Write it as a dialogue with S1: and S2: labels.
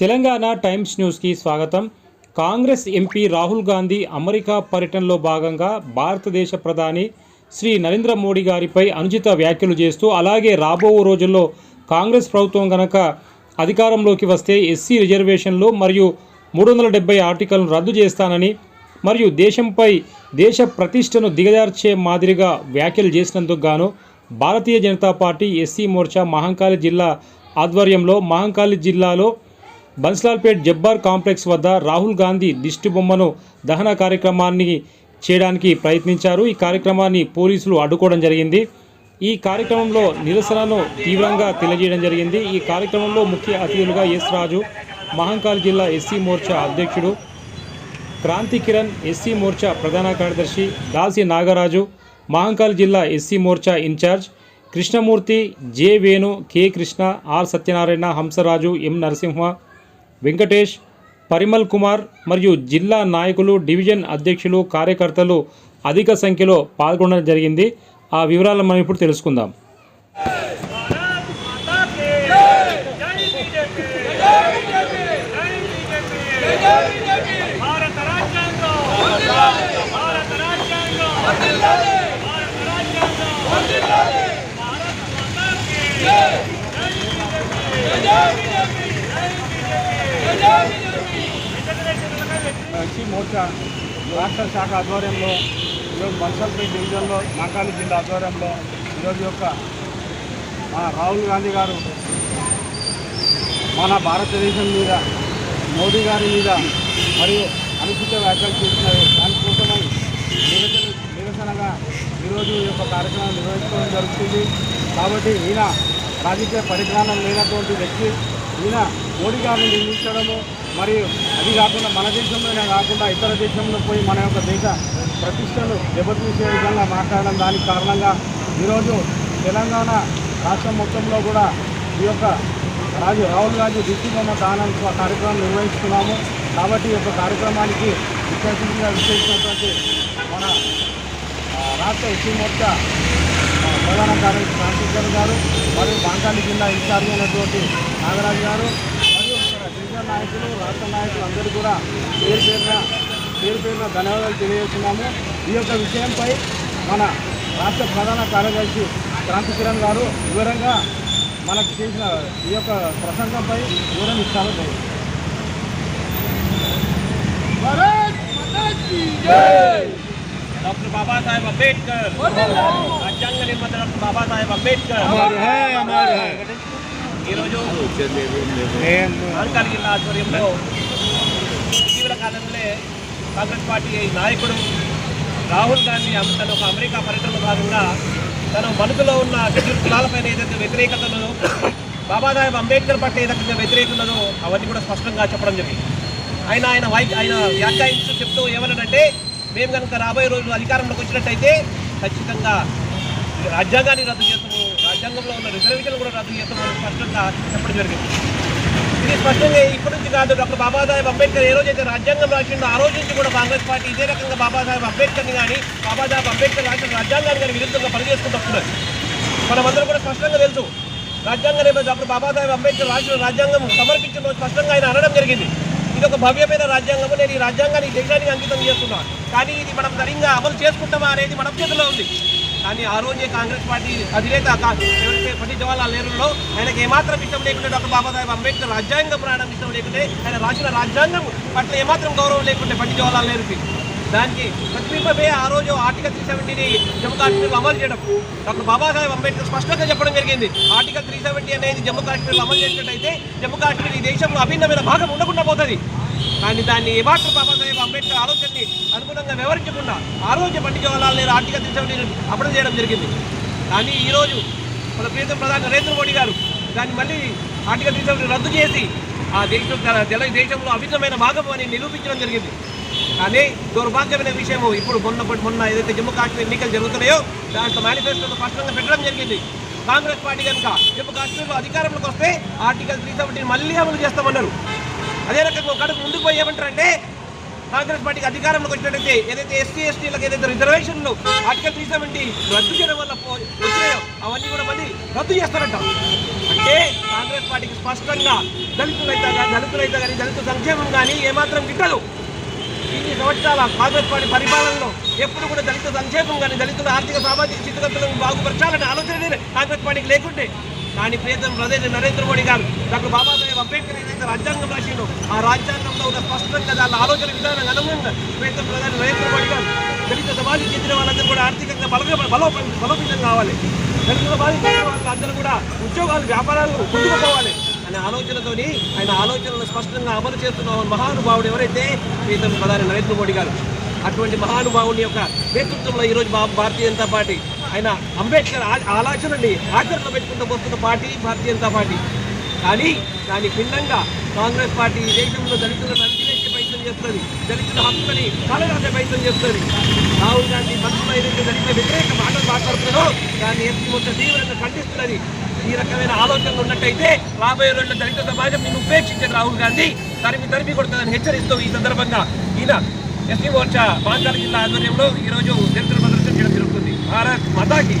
S1: Telangana times న్యూస్కి స్వాగతం. Congress MP Rahul Gandhi America పర్యటనలో భాగంగా భారతదేశ ప్రధాని శ్రీ నరేంద్ర మోడీ గారిపై అనుచిత వ్యాఖ్యలు చేస్తూ అలాగే రాబో రోజుల్లో కాంగ్రెస్ ప్రభుత్వం గనక అధికారంలోకి వస్తే ఎస్సీ రిజర్వేషన్లు మరియు మూడు వందల డెబ్బై ఆర్టికల్ను రద్దు చేస్తానని మరియు దేశంపై దేశ ప్రతిష్టను దిగజార్చే మాదిరిగా వ్యాఖ్యలు చేసినందుకు గాను భారతీయ జనతా పార్టీ ఎస్సీ మోర్చా మహంకాళి జిల్లా ఆధ్వర్యంలో మహంకాళి జిల్లాలో బన్స్లాల్పేట్ జబ్బార్ కాంప్లెక్స్ వద్ద రాహుల్ గాంధీ దిష్టి బొమ్మను దహన కార్యక్రమాన్ని చేయడానికి ప్రయత్నించారు. ఈ కార్యక్రమాన్ని పోలీసులు అడ్డుకోవడం జరిగింది. ఈ కార్యక్రమంలో నిరసనను తీవ్రంగా తెలియజేయడం జరిగింది. ఈ కార్యక్రమంలో ముఖ్య అతిథులుగా ఎస్ రాజు మహంకాల్ జిల్లా ఎస్సీ మోర్చా అధ్యక్షుడు క్రాంతి కిరణ్ ఎస్సీ మోర్చా ప్రధాన కార్యదర్శి దాసి నాగరాజు మహంకాల్ జిల్లా SC Morcha in-charge Krishnamurthy J Venu K Krishna R Satyanarayana Hamsaraju M Narasimha Venkatesh Parimal Kumar మరియు జిల్లా నాయకులు డివిజన్ అధ్యక్షులు కార్యకర్తలు అధిక సంఖ్యలో పాల్గొనడం జరిగింది. ఆ వివరాలను మనం ఇప్పుడు తెలుసుకుందాం
S2: భారత రాజ్యాంగం భారత రాజ్యాంగం భారత రాజ్యాంగం భారత మాతాకి
S3: ఎస్సీ మోర్చా రాష్ట్ర శాఖ ఆధ్వర్యంలో ఈరోజు బన్సల్పేట్ డివిజన్లో మాకాలి జిల్లా ఆధ్వర్యంలో ఈరోజు యొక్క మన రాహుల్ గాంధీ గారు మన భారతదేశం మీద మోడీ గారి మీద మరియు అనుచిత వ్యాఖ్యలు చేస్తున్నారు దానికోసమై నిరసన నిరసనగా ఈరోజు యొక్క కార్యక్రమం నిర్వహించడం జరుగుతుంది. కాబట్టి ఈయన రాజకీయ పరిజ్ఞానం లేనటువంటి వ్యక్తి ఈయన మోడీ గారిని నిర్మించడము మరియు అది కాకుండా మన దేశంలోనే కాకుండా ఇతర దేశంలో పోయి మన యొక్క దేశ ప్రతిష్టలు దెబ్బతీసే విధంగా మాట్లాడడం దానికి కారణంగా ఈరోజు తెలంగాణ రాష్ట్రం మొత్తంలో కూడా ఈ యొక్క రాజు రాహుల్ గాంధీ దిష్టిబొమ్మ దానం కార్యక్రమం నిర్వహిస్తున్నాము. కాబట్టి ఈ యొక్క కార్యక్రమానికి విశేషంగా విశేషించినటువంటి మన రాష్ట్ర ఎస్సీ మోర్చా ప్రధాన కార్యదర్శి క్రాంతికర్ గారు మరియు బాంకాలి జిల్లా ఇన్ఛార్జ్ అయినటువంటి నాగరాజు గారు డివిజన్ నాయకులు రాష్ట్ర నాయకులు అందరూ కూడా పేరు పేరున పేరు పేరున ధన్యవాదాలు తెలియజేస్తున్నాము. ఈ యొక్క విషయంపై మన రాష్ట్ర ప్రధాన కార్యదర్శి క్రాంతి కిరణ్ గారు వివరంగా మనకు చేసిన ఈ యొక్క ప్రసంగంపై వివరణ ఇస్తారు దయచేసి.
S2: డాక్టర్ బాబాసాహెబ్ అంబేద్కర్. రాజ్యాంగ నిర్మాత డాక్టర్ బాబాసాహెబ్ అంబేద్కర్. ఈరోజు మహంకాళి జిల్లా ఆధ్వర్యంలో ఇటీవల కాలంలో కాంగ్రెస్ పార్టీ నాయకుడు రాహుల్ గాంధీ అమ- తన ఒక అమెరికా పర్యటనలో భాగంగా తన మనసులో ఉన్న షెడ్యూల్ కులాలపైన ఏదైతే వ్యతిరేకతను బాబాసాహెబ్ అంబేద్కర్ పట్ల ఏదైతే వ్యతిరేకత ఉన్నదో అవన్నీ కూడా స్పష్టంగా చెప్పడం జరిగింది. ఆయన ఆయన వై ఆయన వ్యాఖ్యానిస్తూ చెప్తూ ఏమన్నాడంటే మేము కనుక రాబోయే రోజులు అధికారంలోకి వచ్చినట్టయితే ఖచ్చితంగా రాజ్యాంగాన్ని రద్దు చేస్తాము రాజ్యాంగంలో ఉన్న రిజర్వేషన్లు కూడా రద్దు చేస్తామని స్పష్టంగా చెప్పడం జరిగింది. ఇది స్పష్టంగా ఇప్పటి నుంచి కాదు. డాక్టర్ బాబాసాహెబ్ అంబేద్కర్ ఏ రోజైతే రాజ్యాంగం రాసిండో ఆ రోజు నుంచి కూడా కాంగ్రెస్ పార్టీ ఇదే రకంగా బాబాసాహెబ్ అంబేద్కర్ని కానీ బాబాసాహెబ్ అంబేద్కర్ రాసిన రాజ్యాంగాన్ని కానీ విరుద్ధంగా పనిచేసుకుంటూ వస్తున్నది మనమందరం కూడా స్పష్టంగా తెలుసు. రాజ్యాంగం రేపు డాక్టర్ బాబాసాహెబ్ అంబేద్కర్ రాసిన రాజ్యాంగం సమర్పించిన రోజు స్పష్టంగా ఆయన అనడం జరిగింది. ఇది ఒక భవ్యమైన రాజ్యాంగం నేను ఈ రాజ్యాంగాన్ని దేశానికి అంకితం చేస్తున్నాను కానీ ఇది మనం సరిగ్గా అమలు చేసుకుంటామా అనేది మన చేతిలో ఉంది. కానీ ఆ రోజే కాంగ్రెస్ పార్టీ అధినేత ఎవరైతే పండిత్ జవహర్లాల్ నెహ్రూలో ఆయనకు ఏమాత్రం ఇష్టం లేకుంటే డాక్టర్ బాబాసాహెబ్ అంబేద్కర్ రాజ్యాంగ ప్రాణం ఇష్టం లేకుంటే ఆయన రాసిన రాజ్యాంగం పట్ల ఏమాత్రం గౌరవం లేకుంటే పండిత్ జవహర్లాల్ నెహ్రూకి. దానికి ప్రతిబింబమే ఆ రోజు ఆర్టికల్ త్రీ సెవెంటీని జమ్మూ కాశ్మీర్లో అమలు చేయడం. డాక్టర్ బాబాసాహెబ్ అంబేద్కర్ స్పష్టంగా చెప్పడం జరిగింది. ఆర్టికల్ త్రీ సెవెంటీ అనేది జమ్మూ కాశ్మీర్లో అమలు చేసినట్టయితే జమ్మూ కాశ్మీర్ ఈ దేశంలో అభిన్నమైన భాగం ఉండకుండా పోతుంది. కానీ దాన్ని ఏమాత్రం బాబాసాహెబ్ అంబేద్కర్ ఆలోచనని అనుగుణంగా వివరించకుండా ఆ రోజు పండిత్ జవహర్లాల్ నెహ్రూ ఆర్టికల్ త్రీ సెవెంటీని అమలు చేయడం జరిగింది. కానీ ఈరోజు మన ప్రియతమ ప్రధాని నరేంద్ర మోడీ గారు దాన్ని మళ్ళీ ఆర్టికల్ త్రీ సెవెంటీ రద్దు చేసి ఆ దేశం తెల దేశంలో అభిన్నమైన భాగం అని నిరూపించడం జరిగింది. కానీ దౌర్భాగ్యమైన విషయం ఇప్పుడు మొన్న మొన్న ఏదైతే జమ్మూ కాశ్మీర్ ఎన్నికలు జరుగుతున్నాయో దాంట్లో మేనిఫెస్టోలో స్పష్టంగా పెట్టడం జరిగింది. కాంగ్రెస్ పార్టీ కనుక జమ్మూ కాశ్మీర్లో అధికారంలోకి వస్తే ఆర్టికల్ త్రీ సెవెంటీని మళ్ళీ అమలు చేస్తామన్నారు. అదే రకంగా ఒక ముందుకు పోయి ఏమంటారంటే కాంగ్రెస్ పార్టీకి అధికారంలోకి వచ్చినట్టయితే ఏదైతే ఎస్సీ ఎస్టీలకు ఏదైతే రిజర్వేషన్లు ఆర్టికల్ త్రీ సెవెంటీ రద్దు చేయడం వల్ల వచ్చాయో అవన్నీ కూడా మళ్ళీ రద్దు చేస్తారంట. అంటే కాంగ్రెస్ పార్టీకి స్పష్టంగా దళితులైతే కానీ దళితులైతే కానీ దళిత సంక్షేమం కానీ ఏమాత్రం గిట్టదు. ఇన్ని సంవత్సరాల కాంగ్రెస్ పార్టీ పరిపాలనలో ఎప్పుడు కూడా దళిత సంక్షేమం కానీ దళితుల ఆర్థిక సామాజిక స్థితిగతులను బాగుపరచాలనే ఆలోచన కాంగ్రెస్ పార్టీకి లేకుంటే కానీ ప్రియతమ ప్రధాని నరేంద్ర మోడీ గారు డాక్టర్ బాబాసాహెబ్ అంబేద్కర్ ఏదైతే రాజ్యాంగం రాసిండో ఆ రాజ్యాంగంలో ఉన్న స్పష్టంగా దాని ఆలోచన విధానం అనుగుణంగా ప్రియతమ ప్రధాని నరేంద్ర మోడీ గారు దళిత సమాజం చెందిన వాళ్ళందరూ కూడా ఆర్థికంగా బలగా బలో బలోపేతం కావాలి. దళిత సమాజం చెందిన వాళ్ళందరూ కూడా ఉద్యోగాలు వ్యాపారాలు ముందుకు పోవాలి. అనే ఆలోచనతోని ఆయన ఆలోచనలు స్పష్టంగా అమలు చేస్తున్న మహానుభావుడు ఎవరైతే ప్రీతం ప్రధాని నరేంద్ర మోడీ గారు అటువంటి మహానుభావుని యొక్క నేతృత్వంలో ఈరోజు భా- భారతీయ జనతా పార్టీ ఆయన అంబేద్కర్ ఆ- ఆలోచనని ఆచరణలో పెట్టుకుంటూ వస్తున్న పార్టీ భారతీయ జనతా పార్టీ. కానీ దాని భిన్నంగా కాంగ్రెస్ పార్టీ ఈ దేశంలో దళితులను అణిచివేసే ప్రయత్నం చేస్తుంది. దళితుల హక్కుని కాలరాసే ప్రయత్నం చేస్తుంది. రాహుల్ గాంధీ మనసులో ఏదైతే దళిత వ్యతిరేక మాటలు మాట్లాడుతున్నారో దాన్ని ఎత్తి తీవ్రంగా ఖండిస్తున్నది. ఈ రకమైన ఆలోచనలు ఉన్నట్టయితే రాబోయే రోజుల్లో దళిత సమాజం నిన్ను ఉపేక్షించారు రాహుల్ గాంధీ. తరిమి తరిమి కొడుతుందని హెచ్చరిస్తూ ఈ సందర్భంగా ఈయన ఎస్టీ మోర్చా బాంకాల జిల్లా ఆధ్వర్యంలో ఈరోజు చరిత్ర ప్రదర్శన చేయడం జరుగుతుంది. భారత్ మతాకి